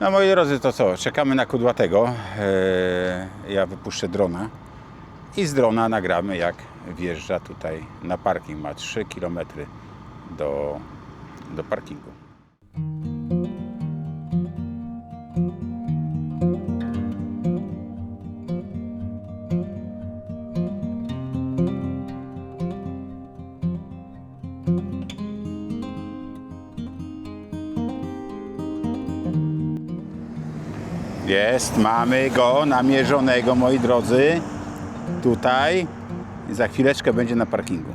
No moi drodzy, to co? Czekamy na kudłatego. Eee, ja wypuszczę drona i z drona nagramy jak wjeżdża tutaj na parking. Ma 3 km do, do parkingu. Jest, mamy go namierzonego, moi drodzy. Tutaj. Za chwileczkę będzie na parkingu.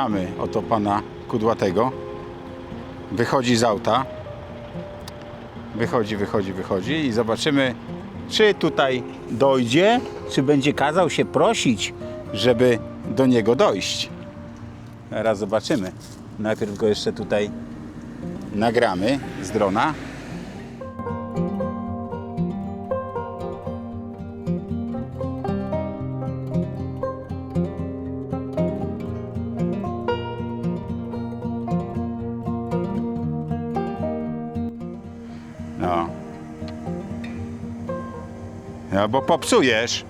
Mamy oto pana kudłatego. Wychodzi z auta. Wychodzi, wychodzi, wychodzi i zobaczymy, czy tutaj dojdzie, czy będzie kazał się prosić, żeby do niego dojść. Teraz zobaczymy. Najpierw go jeszcze tutaj nagramy z drona. Bo popsujesz.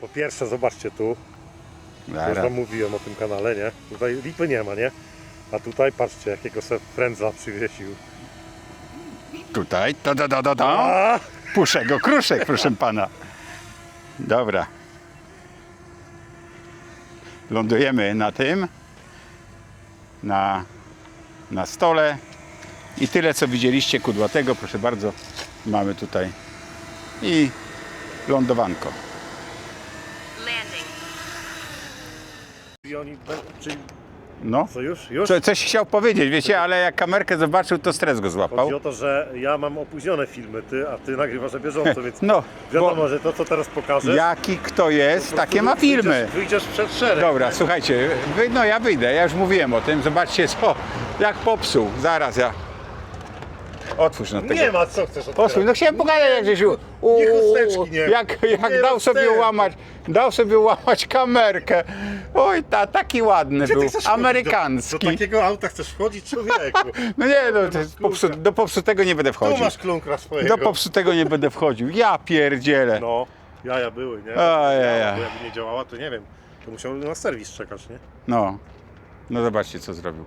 Po pierwsze, zobaczcie tu, już wam mówiłem o tym kanale, nie? Tutaj lipy nie ma, nie? A tutaj patrzcie, jakiego se frędza przywiesił. Tutaj. Da, da, da, da, da. A! Puszę go, kruszek, proszę pana. Dobra. Lądujemy na tym, na, na stole i tyle co widzieliście kudłatego, proszę bardzo, mamy tutaj i lądowanko. Oni, czyli No, co już? Już? Co, coś chciał powiedzieć, wiecie, ale jak kamerkę zobaczył, to stres go złapał. Chodzi o to, że ja mam opóźnione filmy, ty, a ty nagrywasz na bieżąco, więc No, wiadomo, że to, co teraz pokażę... jaki kto jest, takie ma filmy. Wyjdziesz, wyjdziesz przed szereg. Dobra, słuchajcie, wy, no ja wyjdę, ja już mówiłem o tym, zobaczcie co, jak popsuł, zaraz ja. Otwórz na tego. Nie ma, co chcesz otwierać. no chciałem pogadać jak żeś u, u, Nie jak, jak Nie dał sobie łamać, dał sobie łamać kamerkę. Oj, ta, taki ładny Gdzie ty był, chcesz wchodzić? amerykański. Do, do takiego auta chcesz wchodzić, człowieku? No nie, no, to jest popsu, klucza. do popsutego nie będę Tu wchodził. masz klunkra swojego. Do popsutego nie będę wchodził, ja pierdzielę. No, jaja były, nie? Ojej. Działa, Bo jakby nie działała, to nie wiem. To musiał na serwis czekać, nie? No, no zobaczcie co zrobił.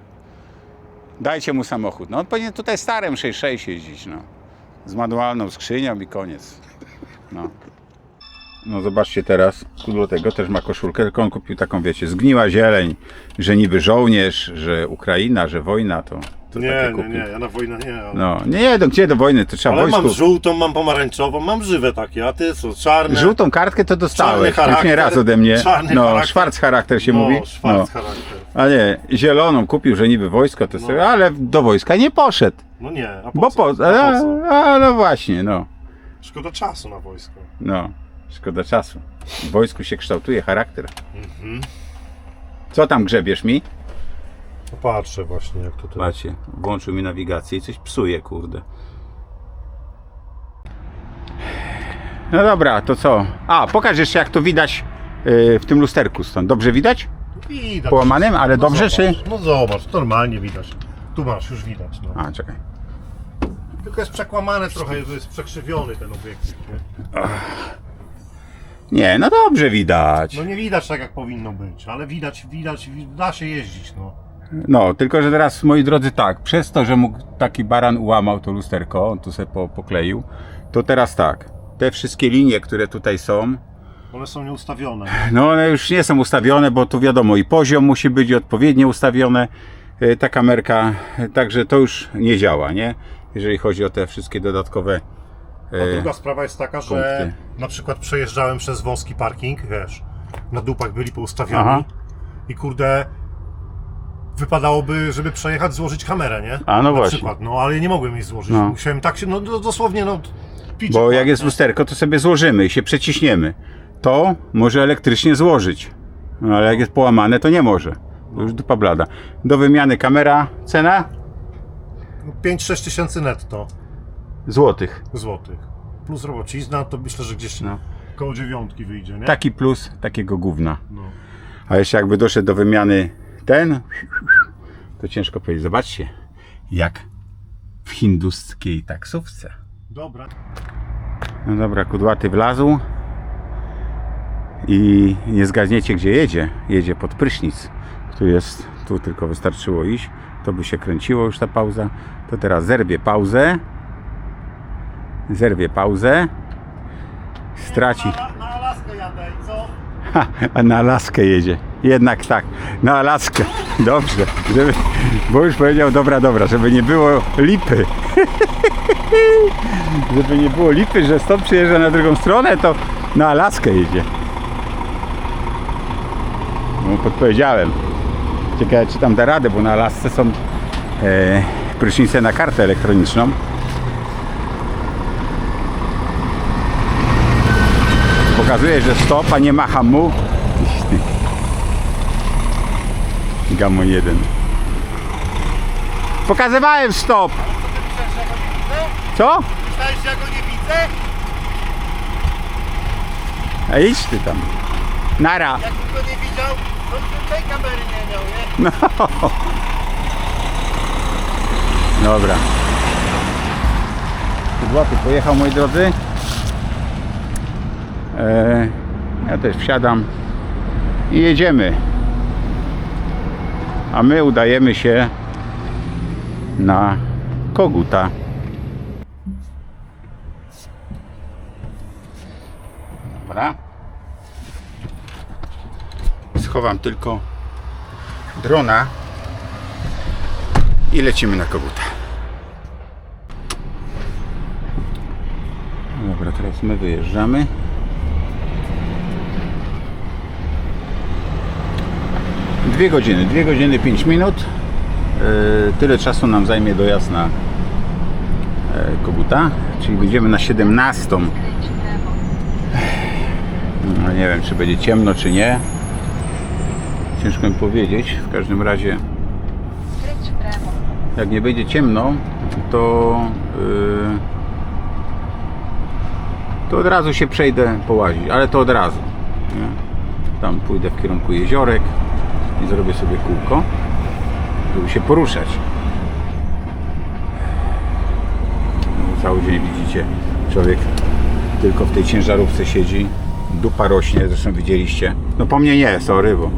Dajcie mu samochód. No on powinien tutaj starym 66 jeździć, no. Z manualną skrzynią i koniec. No. No zobaczcie teraz, tego też ma koszulkę, tylko on kupił taką, wiecie, zgniła zieleń, że niby żołnierz, że Ukraina, że wojna, to, to nie, takie nie, kupił. nie, ja na wojnę nie. Ale, No, nie, nie, do, gdzie do wojny, to trzeba ale wojsku. mam żółtą, mam pomarańczową, mam żywe takie, a ty co, czarne? Żółtą kartkę to dostałeś, Czarny już nie raz charakter, ode mnie. czarny No, charakter. szwarc charakter się no, mówi. Szwarc No. charakter. A nie, zieloną kupił, że niby wojsko, to No. sobie, ale do wojska nie poszedł. No nie, a po Bo co? po, A a, po co? a, no właśnie, no, Szkoda czasu na wojsko. no, szkoda czasu. W wojsku się kształtuje charakter. Mhm. Co tam grzebiesz mi? Popatrzę właśnie jak to teraz. Patrzcie, włączył mi nawigację i coś psuje, kurde. No dobra, to co? A, pokaż jeszcze jak to widać yy, w tym lusterku stąd. Dobrze widać? Widać. Połamanym, ale dobrze, zobacz, czy- No zobacz, normalnie widać. Tu masz, już widać. No. A, czekaj. Tylko jest przekłamane trochę, że jest przekrzywiony ten obiektyw. Nie? Nie, no dobrze widać. No nie widać tak jak powinno być, ale widać, widać, wi- da się jeździć. No. No, tylko że teraz, moi drodzy, tak, przez to, że mógł taki baran ułamał to lusterko, on tu sobie po, pokleił, to teraz tak, te wszystkie linie, które tutaj są, One są nieustawione. no one już nie są ustawione, bo tu wiadomo, i poziom musi być odpowiednio ustawione, e, ta kamerka, e, także to już nie działa, nie? Jeżeli chodzi o te wszystkie dodatkowe... A e, druga sprawa jest taka, że punkty. na przykład przejeżdżałem przez wąski parking, wiesz, na dupach byli poustawiani Aha. i kurde wypadałoby, żeby przejechać, złożyć kamerę, nie? A, no na właśnie. Przykład, no ale nie mogłem jej złożyć. No. Musiałem tak się, no do- dosłownie, no pić Bo jak jest lusterko, to sobie złożymy i się przeciśniemy. To może elektrycznie złożyć. No, ale jak jest połamane, to nie może. To już dupa blada. Do wymiany kamera, cena? 5-6 tysięcy netto Złotych. złotych. Plus robocizna, to myślę, że gdzieś No. koło dziewiątki wyjdzie, nie? Taki plus takiego gówna. No. A jeszcze jakby doszedł do wymiany ten, to ciężko powiedzieć. Zobaczcie, jak w hinduskiej taksówce. Dobra. No dobra, kudłaty wlazł i nie zgadniecie gdzie jedzie. Jedzie pod prysznic. Tu jest, tu tylko wystarczyło iść. To by się kręciło już ta pauza. To teraz zerwie pauzę. Zerwie pauzę. Straci. Na, na Alaskę jadę i co? Ha, na Alaskę jedzie. Jednak tak, na Alaskę. Dobrze, żeby, bo już powiedział dobra, dobra, żeby nie było lipy. żeby nie było lipy, że stąd przyjeżdża na drugą stronę, to na Alaskę jedzie. No, podpowiedziałem. Ciekawe, czy tam da radę, bo na Alasce są e, prysznice na kartę elektroniczną. Pokazuje, że stop, a nie macham mu. Gamon jeden. Pokazywałem stop. Co? Myślałeś, że ja go nie widzę? A idź ty tam. Nara. Jakbym go nie widział, to bym tej kamery nie miał, nie? Dobra. Złoty pojechał, moi drodzy. E, ja też wsiadam i jedziemy. A my udajemy się na Koguta. Dobra. Schowam tylko drona i lecimy na Koguta. Dobra, teraz my wyjeżdżamy. Dwie godziny, dwie godziny, pięć minut. Yy, tyle czasu nam zajmie dojazd na e, Koguta, czyli będziemy na 17. No, nie wiem, czy będzie ciemno, czy nie. Ciężko mi powiedzieć. W każdym razie jak nie będzie ciemno, to, yy, to od razu się przejdę połazić, ale to od razu. Nie? Tam pójdę w kierunku jeziorek i zrobię sobie kółko, żeby się poruszać. No, Cały dzień widzicie, człowiek tylko w tej ciężarówce siedzi, dupa rośnie, zresztą widzieliście. No po mnie nie, sorry, bo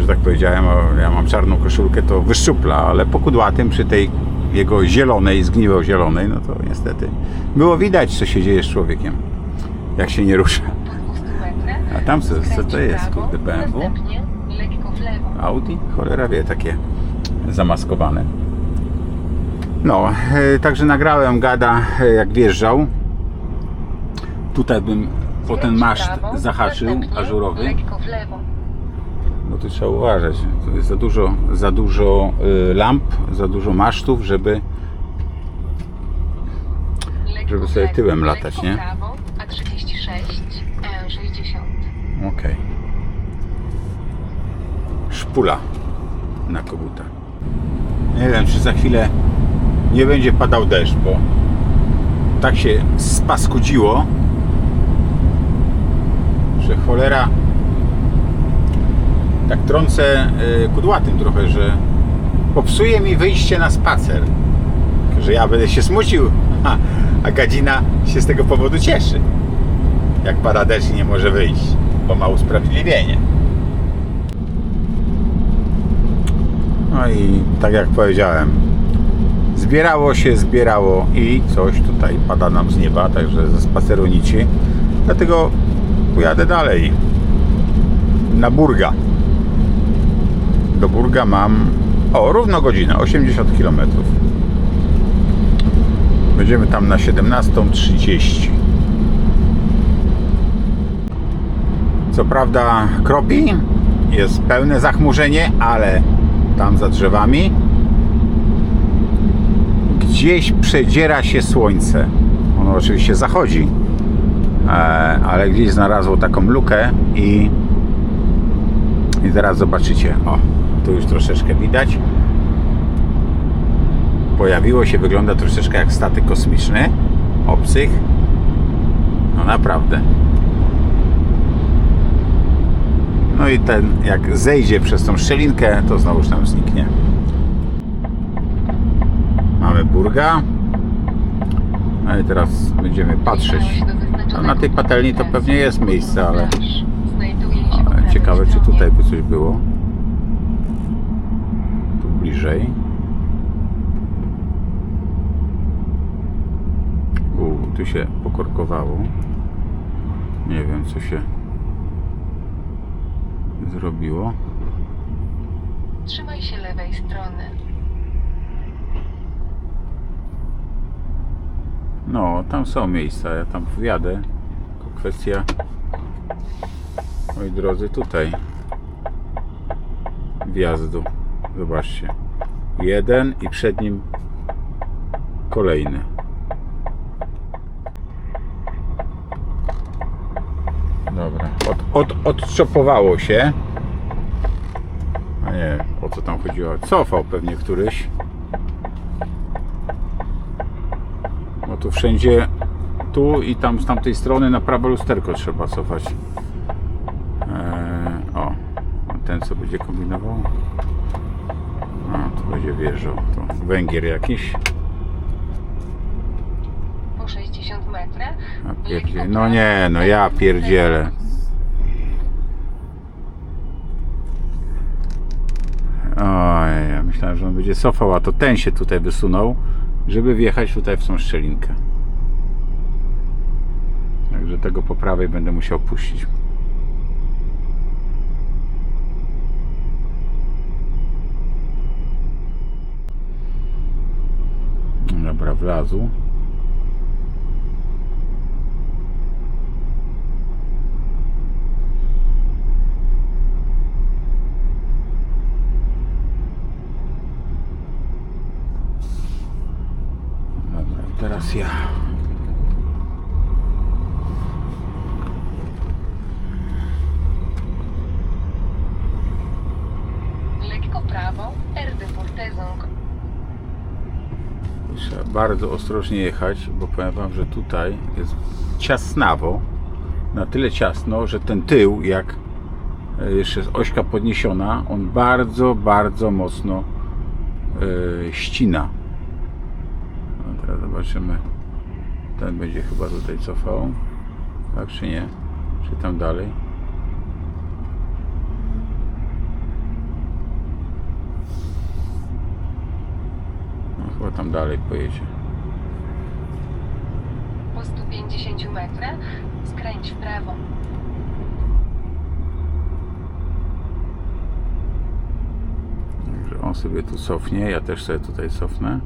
że tak powiedziałem, ja mam czarną koszulkę, to wyszczupla, ale po kudłatym przy tej jego zielonej, zgniłej zielonej, no to niestety było widać, co się dzieje z człowiekiem, jak się nie rusza. A tam co, co to jest, kurde, BMW? Następnie lekko w lewo. Audi? Cholera wie, takie zamaskowane. No, e, także nagrałem gada, e, jak wjeżdżał. Tutaj bym po ten maszt zahaczył, następnie ażurowy. Lekko w lewo. No to trzeba uważać. To jest za dużo, za dużo y, lamp, za dużo masztów, żeby. Żeby sobie tyłem lekko latać, nie? Prawo, A36, E60. Okej. Pula na koguta. Nie wiem, czy za chwilę nie będzie padał deszcz, bo tak się spaskudziło, że cholera tak trącę y, kudłatym trochę, że popsuje mi wyjście na spacer. Że ja będę się smucił, a, a gadzina się z tego powodu cieszy. Jak pada deszcz i nie może wyjść, bo ma usprawiedliwienie. No i tak jak powiedziałem, zbierało się, zbierało i coś tutaj pada nam z nieba, także ze spaceru nici. Dlatego pojadę dalej na Burga. Do Burga mam o równo godzinę, 80 km. Będziemy tam na 17.30. Co prawda kropi, jest pełne zachmurzenie, ale tam za drzewami gdzieś przedziera się słońce. Ono oczywiście zachodzi, e, ale gdzieś znalazło taką lukę i i zaraz zobaczycie. O, tu już troszeczkę widać. Pojawiło się, wygląda troszeczkę jak statek kosmiczny obcych. No naprawdę. No i ten, jak zejdzie przez tą szczelinkę, to znowuż tam zniknie. Mamy burga. No i teraz będziemy patrzeć. No, na tej patelni to pewnie jest miejsce, ale ale ciekawe, czy tutaj by coś było. Tu bliżej. U, tu się pokorkowało. Nie wiem, co się zrobiło. Trzymaj się lewej strony. No, tam są miejsca, ja tam wjadę. Tylko kwestia, moi drodzy, tutaj wjazdu. Zobaczcie. Jeden i przed nim kolejny. Dobra. Od, od, odczopowało się. A nie, o co tam chodziło? Cofał pewnie któryś. Bo tu wszędzie, tu i tam z tamtej strony na prawe lusterko trzeba cofać. Eee, o, ten co będzie kombinował? A, tu będzie wjeżdżał. To Węgier jakiś. Po 60 metrach. No nie, no ja pierdzielę. Oj, ja myślałem, że on będzie cofał, a to ten się tutaj wysunął, żeby wjechać tutaj w tą szczelinkę. Także tego po prawej będę musiał puścić. Dobra, wlazł. Dobra, i teraz ja. Lekko prawą. R de Portezą. Trzeba bardzo ostrożnie jechać, bo powiem Wam, że tutaj jest ciasnawo. Na tyle ciasno, że ten tył, jak jeszcze jest ośka podniesiona, on bardzo, bardzo mocno e, ścina. Zobaczymy. Ten będzie chyba tutaj cofał. Tak czy nie? Czy tam dalej? No, chyba tam dalej pojedzie. Po 150 metrach skręć w prawo. Także on sobie tu cofnie, ja też sobie tutaj cofnę.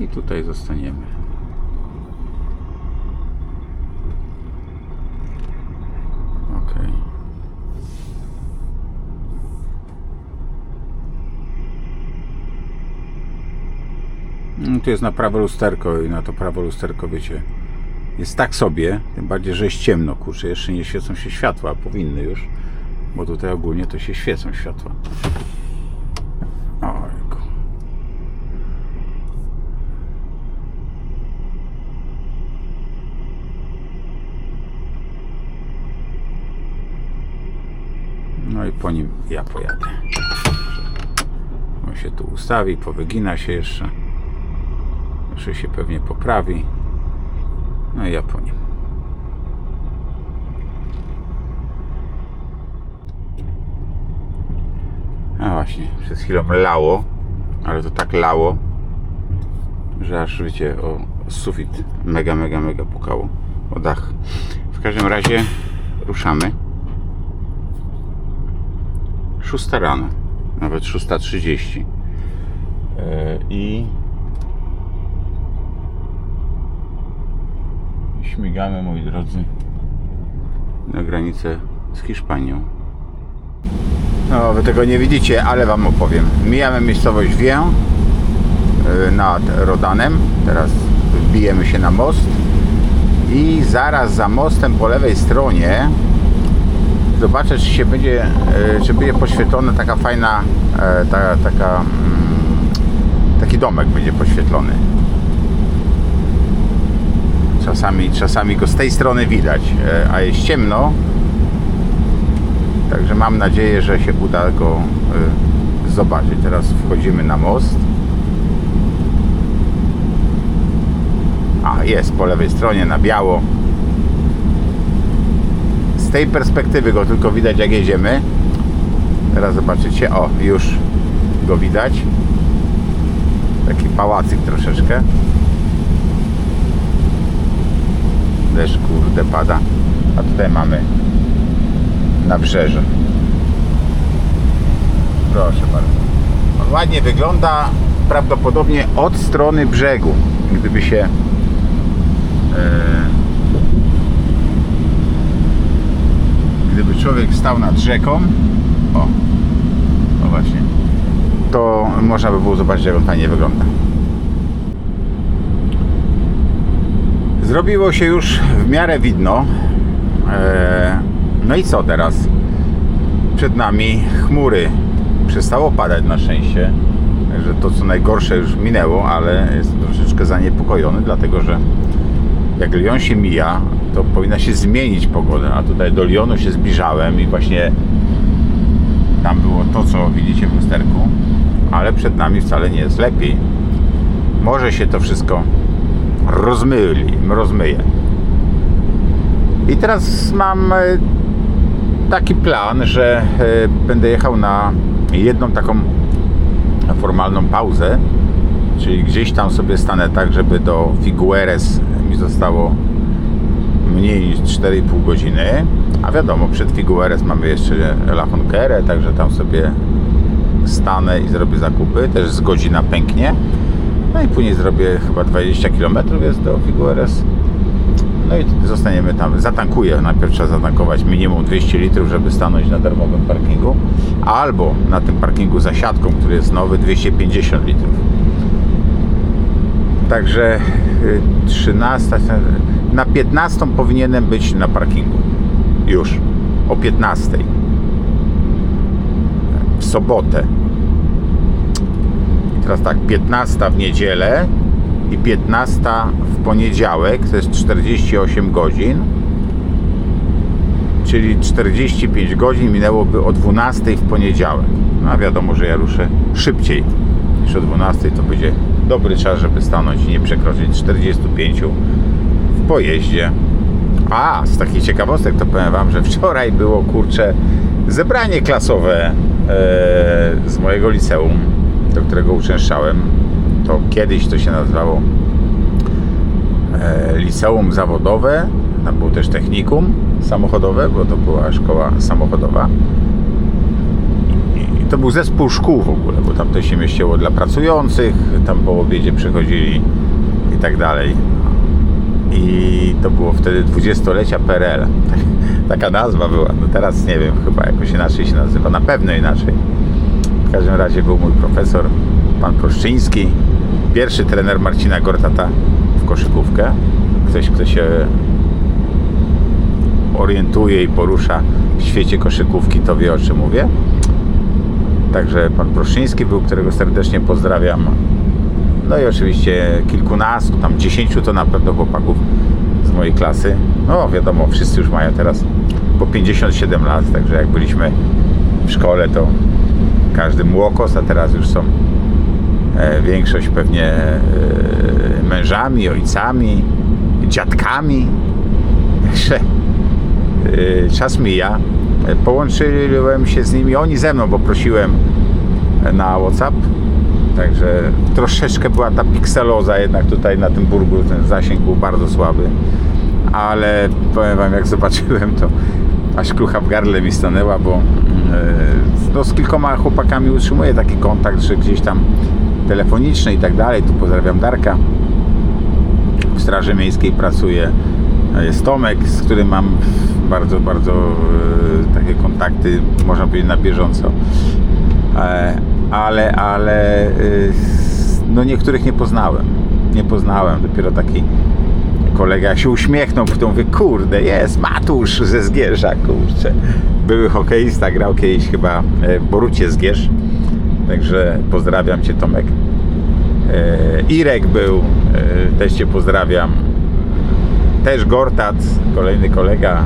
I tutaj zostaniemy. Ok. Mm, Tu jest na prawo lusterko i na to prawo lusterko, wiecie, jest tak sobie, tym bardziej, że jest ciemno, kurczę, jeszcze nie świecą się światła, powinny już, bo tutaj ogólnie to się świecą światła. Ojku. No i po nim ja pojadę. On się tu ustawi, powygina się jeszcze. Jeszcze się pewnie poprawi. No i ja po nim. A właśnie, przez chwilę lało, ale to tak lało, że aż wiecie, o sufit mega, mega, mega pukało o dach. W każdym razie ruszamy. 6 rano, nawet 6.30 Yy, i śmigamy, moi drodzy, na granicę z Hiszpanią. No, wy tego nie widzicie, ale wam opowiem. Mijamy miejscowość Wię yy, nad Rodanem. Teraz wbijemy się na most i zaraz za mostem po lewej stronie zobaczę, czy się będzie, e, czy będzie poświetlona taka fajna, e, ta, taka, mm, taki domek będzie poświetlony. Czasami, czasami go z tej strony widać, e, a jest ciemno. Także mam nadzieję, że się uda go zobaczyć. Teraz wchodzimy na most. A, jest po lewej stronie na biało tej perspektywy go tylko widać jak jedziemy. Teraz zobaczycie, o już go widać. Taki pałacyk troszeczkę. Deszcz kurde pada. A tutaj mamy nabrzeże. Proszę bardzo. On ładnie wygląda prawdopodobnie od strony brzegu. Gdyby się e, gdyby człowiek stał nad rzeką, o, o właśnie, to można by było zobaczyć, jak on fajnie wygląda. Zrobiło się już w miarę widno. Eee, no i co teraz? Przed nami chmury. Przestało padać na szczęście. Że to co najgorsze już minęło, ale jestem troszeczkę zaniepokojony, dlatego że jak Lyon się mija, to powinna się zmienić pogoda, a tutaj do Lyonu się zbliżałem i właśnie tam było to, co widzicie w lusterku, ale przed nami wcale nie jest lepiej. Może się to wszystko rozmyli, rozmyje. I teraz mam e, taki plan, że e, będę jechał na jedną taką formalną pauzę, czyli gdzieś tam sobie stanę tak, żeby do Figueres mi zostało mniej niż 4,5 godziny, a wiadomo, przed Figueres mamy jeszcze La Jonquerę, także tam sobie stanę i zrobię zakupy, też z godzina pęknie. No i później zrobię chyba 20 km jest do Figueres. No i zostaniemy tam, zatankuję, najpierw trzeba zatankować minimum 200 litrów, żeby stanąć na darmowym parkingu, albo na tym parkingu za siatką, który jest nowy, 250 litrów. Także y, 13, na 15 powinienem być na parkingu. Już. O 15. W sobotę. I teraz tak, 15 w niedzielę i 15 w poniedziałek, to jest 48 godzin. Czyli 45 godzin minęłoby o 12 w poniedziałek. No a wiadomo, że ja ruszę szybciej niż o 12, to będzie dobry czas, żeby stanąć i nie przekroczyć 45 w pojeździe. A, z takich ciekawostek to powiem Wam, że wczoraj było kurcze zebranie klasowe e, z mojego liceum, do którego uczęszczałem. To kiedyś to się nazywało e, liceum zawodowe, tam było też technikum samochodowe, bo to była szkoła samochodowa. To był zespół szkół w ogóle, bo tam to się mieściło dla pracujących, tam po obiedzie przychodzili i tak dalej. I to było wtedy dwudziestolecia PRL. Taka nazwa była. No teraz nie wiem, chyba jakoś inaczej się nazywa. Na pewno inaczej. W każdym razie był mój profesor, pan Proszczyński, pierwszy trener Marcina Gortata w koszykówkę, ktoś, kto się orientuje i porusza w świecie koszykówki, to wie o czym mówię. Także pan Proszyński był, którego serdecznie pozdrawiam. No i oczywiście kilkunastu, tam dziesięciu to na pewno chłopaków z mojej klasy. No wiadomo, wszyscy już mają teraz po 57 lat, także jak byliśmy w szkole, to każdy młokos, a teraz już są e, większość pewnie e, mężami, ojcami, dziadkami. Także e, czas mija. Połączyłem się z nimi, oni ze mną, bo prosiłem na WhatsApp. Także troszeczkę była ta pikseloza jednak tutaj na tym burgu, ten zasięg był bardzo słaby. Ale powiem wam, jak zobaczyłem to aż klucha w gardle mi stanęła, bo e, no, z kilkoma chłopakami utrzymuję taki kontakt, że gdzieś tam telefoniczny i tak dalej. Tu pozdrawiam Darka. W Straży Miejskiej pracuje. Jest Tomek, z którym mam bardzo, bardzo e, takie kontakty, można powiedzieć, na bieżąco. E, ale, ale y, no niektórych nie poznałem. Nie poznałem. Dopiero taki kolega się uśmiechnął, to mówię, kurde, jest Matusz ze Zgierza, kurczę. Były hokeista, grał kiedyś chyba e, w Borucie Zgierz. Także pozdrawiam Cię Tomek. E, Irek był, e, też Cię pozdrawiam. Też Gortat, kolejny kolega,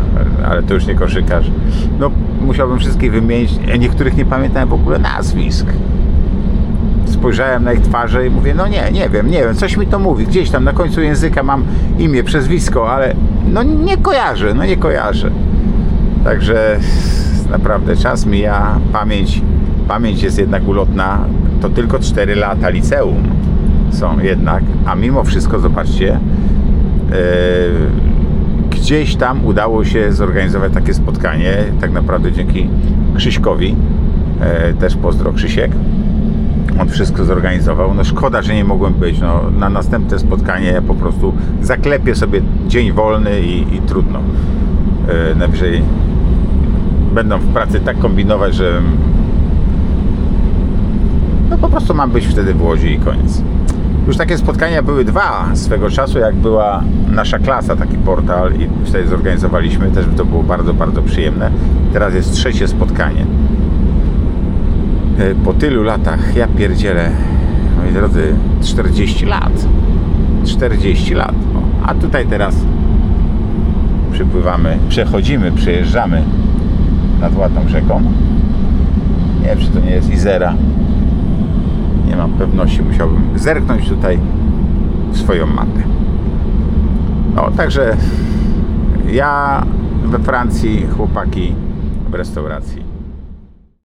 ale to już nie koszykarz. No, musiałbym wszystkich wymienić, niektórych nie pamiętałem w ogóle nazwisk. Spojrzałem na ich twarze i mówię, no nie, nie wiem, nie wiem, coś mi to mówi. Gdzieś tam na końcu języka mam imię, przezwisko, ale no nie kojarzę, no nie kojarzę. Także naprawdę czas mija, pamięć, pamięć jest jednak ulotna. To tylko 4 lata liceum są jednak, a mimo wszystko zobaczcie, gdzieś tam udało się zorganizować takie spotkanie, tak naprawdę dzięki Krzyśkowi, e, też pozdro Krzysiek, on wszystko zorganizował. No szkoda, że nie mogłem być. No, na następne spotkanie po prostu zaklepię sobie dzień wolny i, i trudno. E, najwyżej będą w pracy tak kombinować, że no po prostu mam być wtedy w Łodzi i koniec. Już takie spotkania były dwa swego czasu, jak była nasza klasa, taki portal i wtedy zorganizowaliśmy, też to było bardzo, bardzo przyjemne. Teraz jest trzecie spotkanie. E, Po tylu latach, ja pierdzielę, moi drodzy, 40 lat. 40 lat. A tutaj teraz przypływamy, przechodzimy, przejeżdżamy nad ładną rzeką. Nie wiem, czy to nie jest Izera. Nie mam pewności, musiałbym zerknąć tutaj swoją mapę. No, także ja we Francji, chłopaki w restauracji.